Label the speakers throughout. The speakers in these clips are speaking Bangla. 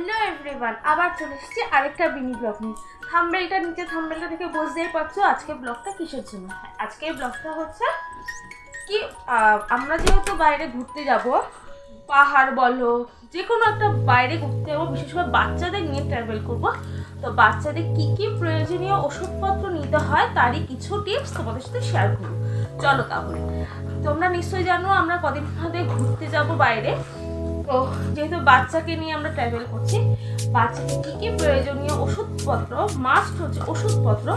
Speaker 1: হ্যালো এভরিওয়ান আবার চলে এসেছি আরেকটা মিনি ব্লগ নিয়ে। থাম্বেলটা নিচে থাম্বেলটা থেকে বুঝতেই পারছ আজকে ব্লগটা কিসের জন্য। আজকে ব্লগটা হচ্ছে কি আমরা যেহেতু বাইরে ঘুরতে যাব, পাহাড় বলো যে কোনো একটা বাইরে ঘুরতে যাব, বিশেষ করে বাচ্চাদের নিয়ে ট্রাভেল করব, তো বাচ্চাদের কি কি প্রয়োজনীয় ওষুধপত্র নিতে হয় তারই কিছু টিপস তোমাদের সাথে শেয়ার করব। চলো তাহলে, তোমরা নিশ্চয়ই জানো আমরা কদিন ঘুরতে যাব বাইরে। তো যেহেতু বাচ্চাকে নিয়ে আমরা ট্রাভেল করছি, বাচ্চাকে কী কী প্রয়োজনীয় ওষুধপত্র মাস্ট হচ্ছে ওষুধপত্র,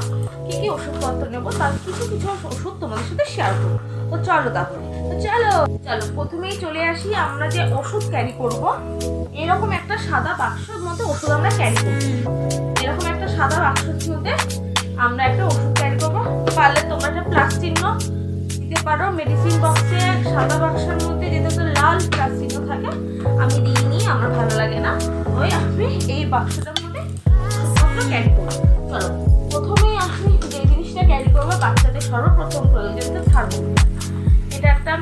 Speaker 1: কী কী ওষুধপত্র নেব, তার কিছু কিছু ওষুধ তোমাদের সাথে শেয়ার করব। তো চলো তাহলে, তো চলো চলো, প্রথমেই চলে আসি আমরা যে ওষুধ ক্যারি করব। এরকম একটা সাদা বাক্সের মধ্যে ওষুধ আমরা ক্যারি করব এরকম একটা সাদা বাক্সের মধ্যে আমরা একটা ওষুধ ক্যারি করব। পারলে তোমরা একটা প্লাস চিহ্ন দিতে পারো মেডিসিন বক্সে সাদা বাক্সের মধ্যে যেটা তো লাল প্লাস চিহ্ন থাকে, আমি দিইনি আমার ভালো লাগে না। ওই আমি এই বাক্সটার মধ্যে ওষুধপত্র ক্যারি করব চলো, প্রথমেই আমি যে জিনিসটা ক্যারি করব, বাচ্চাদের সর্বপ্রথম প্রয়োজন থার্মোমিটার এটা একটা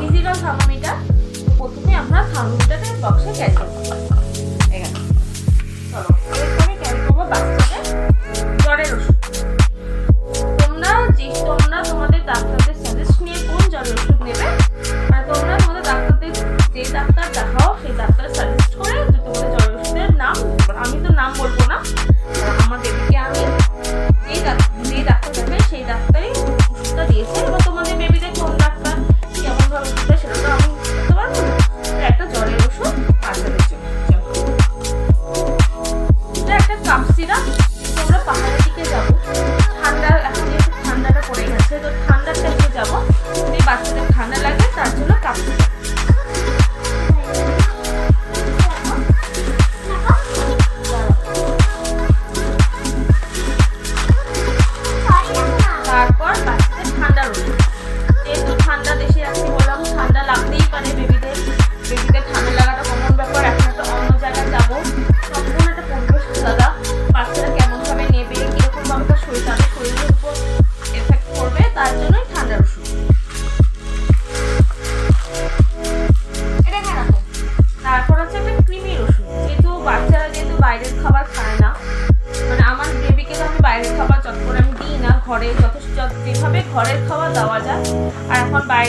Speaker 1: ডিজিটাল থার্মোমিটার প্রথমে আমরা থার্মোমিটারের বক্সে ক্যারি করব।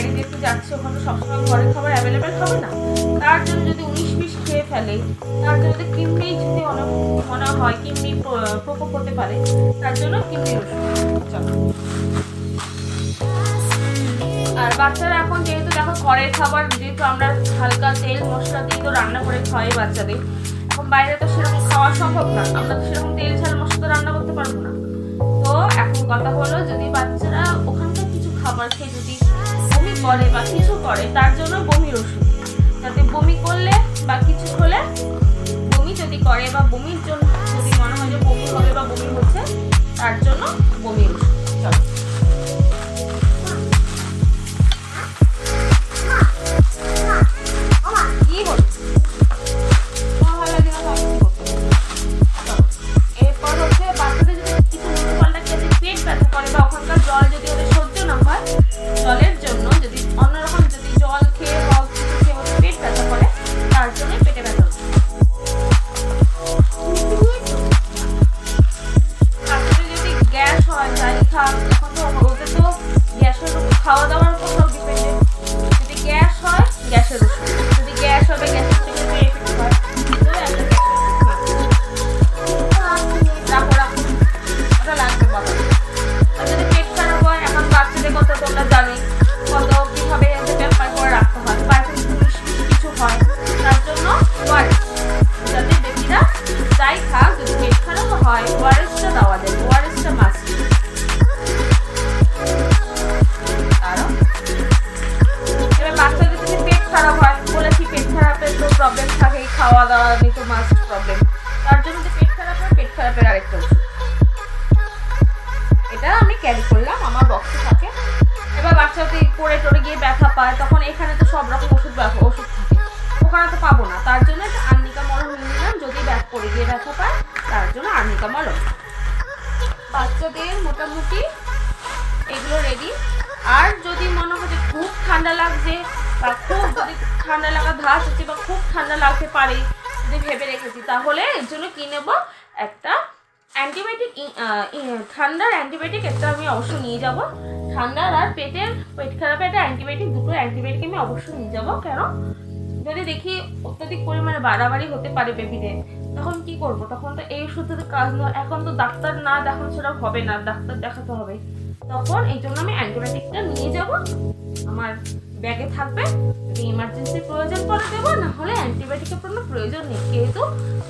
Speaker 1: বাইরে যেহেতু যাচ্ছে, ওখানে সবসময় ঘরের খাবার অ্যাভেলেবেল হবে না। তার জন্য যদি উনিশ বিশ খেয়ে ফেলে, তার জন্য যদি কিমড়ি যদি অনেক মনে হয় কিমড়ি প্রকোপ হতে পারে, তার জন্য ওষুধ চলো। আর বাচ্চারা এখন যেহেতু দেখো ঘরের খাবার, যেহেতু আমরা হালকা তেল, মশলা দিয়ে তো রান্না করে খাওয়াই বাচ্চাদের, এখন বাইরে তো সেরকম খাওয়া সম্ভব না। আমরা তো সেরকম তেল ঝাল মশলা তো রান্না করতে পারব না। তো এখন কথা হলো যদি বাচ্চারা ওখানকার কিছু খাবার খেয়ে যদি করে বা কিছু করে তার জন্য বমির ওষুধ। খারাপ হয় বাচ্চাদের মোটামুটি এগুলো রেডি আর যদি মনে হয় যে খুব ঠান্ডা লাগছে বা খুব যদি ঠান্ডা লাগা ধাস হচ্ছে বা খুব ঠান্ডা লাগতে পারে, যদি ভেবে রেখেছি, তাহলে এর জন্য কি নেব? একটা অ্যান্টিবায়োটিক ঠান্ডার অ্যান্টিবায়োটিক একটা আমি অবশ্যই নিয়ে যাব। ঠান্ডার আর পেটের, পেট খারাপে একটা অ্যান্টিবায়োটিক দুটো অ্যান্টিবায়োটিক আমি অবশ্যই নিয়ে যাব। কেন? যদি দেখি অত্যধিক পরিমাণে বাড়াবাড়ি হতে পারে বেবিদের তখন কি করব? তখন তো এই ওষুধের কাজ নয় এখন তো ডাক্তার না দেখানো সেটা হবে না ডাক্তার দেখাতে হবে। তখন এই জন্য আমি অ্যান্টিবায়োটিকটা নিয়ে যাব আমার ব্যাগে থাকবে যদি ইমার্জেন্সি প্রয়োজন পড়ে দেবো না হলে অ্যান্টিবায়োটিকের কোনো প্রয়োজন নেই। যেহেতু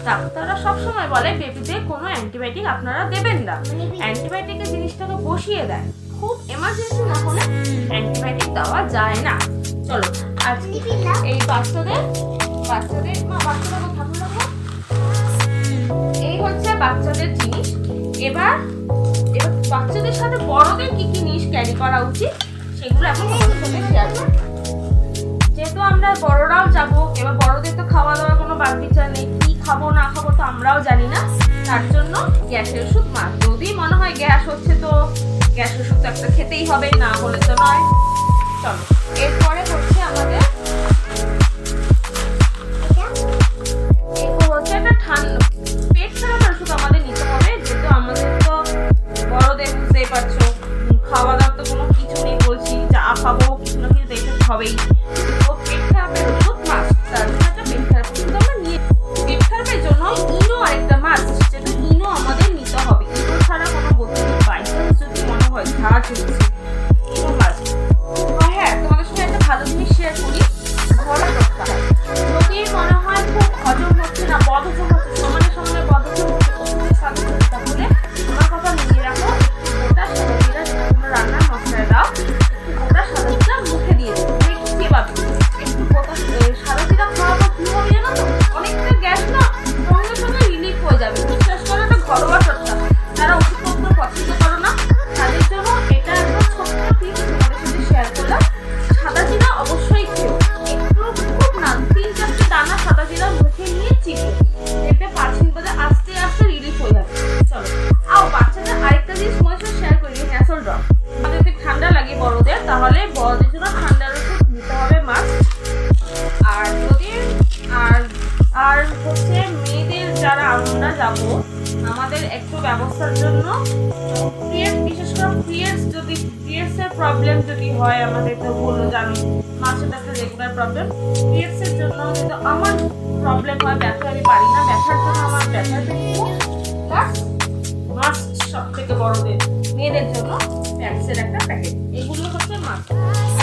Speaker 1: ডাক্তাররা সবসময় বলে বেবিদের কোনো অ্যান্টিবায়োটিক আপনারা দেবেন না। অ্যান্টিবায়োটিকের জিনিসটাকে বসিয়ে দেয়। খুব এমার্জেন্সি না হলে অ্যান্টিবায়োটিক দেওয়া যায় না। চলো আজকে এই বাচ্চাদের বাচ্চাদের মা বাচ্চারা বাচ্চাদের জিনিস। এবার এবার বাচ্চাদের সাথে বড়দের কি কি জিনিস ক্যারি করা উচিত, সেগুলো এখন তোমাদের শেয়ার করব। যেহেতু আমরা বড়রাও যাব, এবার বড়দের তো খাওয়া দাওয়ার কোনো বাদ বিচার নেই। কি খাব, না খাব তো আমরাও জানি না। তার জন্য গ্যাসের ওষুধ মা যদি মনে হয় গ্যাস হচ্ছে তো, গ্যাস ওষুধ তো একটা খেতেই হবে, না হলে তো নয়। চলো, এরপরে যারা আমরা যাব, আমাদের একটু ব্যবস্থার জন্য পিরিয়ড বিশেষ করে পিরিয়ডস যদি পিরিয়ডস প্রবলেম যদি হয়, আমাদের তো বলল জানো মাসের একটা রেগুলার প্রবলেম পিরিয়ডস জন্য কিন্তু আমার প্রবলেম হয়, ব্যথা আমি পারি না, ব্যথার জন্য আমার ব্যথার প্লাস সব থেকে বড়দের মেয়েদের জন্য প্যাক্সের একটা প্যাকেট এগুলো হচ্ছে মাস্ক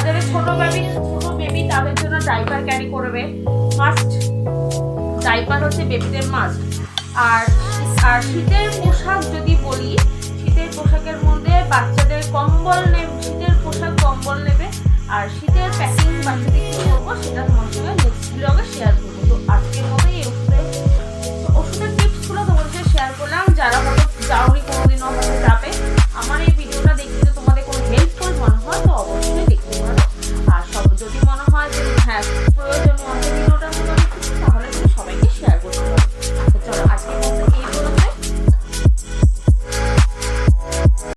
Speaker 1: যাদের ছোট বেবি ছোট বেবি তাদের জন্য ডাইপার ক্যারি করবে। মাস্ট ডাইপার হচ্ছে বেবিদের মাস্ট আর আর শীতের পোশাক যদি বলি, শীতের পোশাকের মধ্যে বাচ্চাদের কম্বল নেবে শীতের পোশাক কম্বল নেবে, আর শীতের প্যাকিং বাচ্চাদের কী করব সেটা তোমার সঙ্গে নেক্সট ব্লগে শেয়ার করব। তো আজকের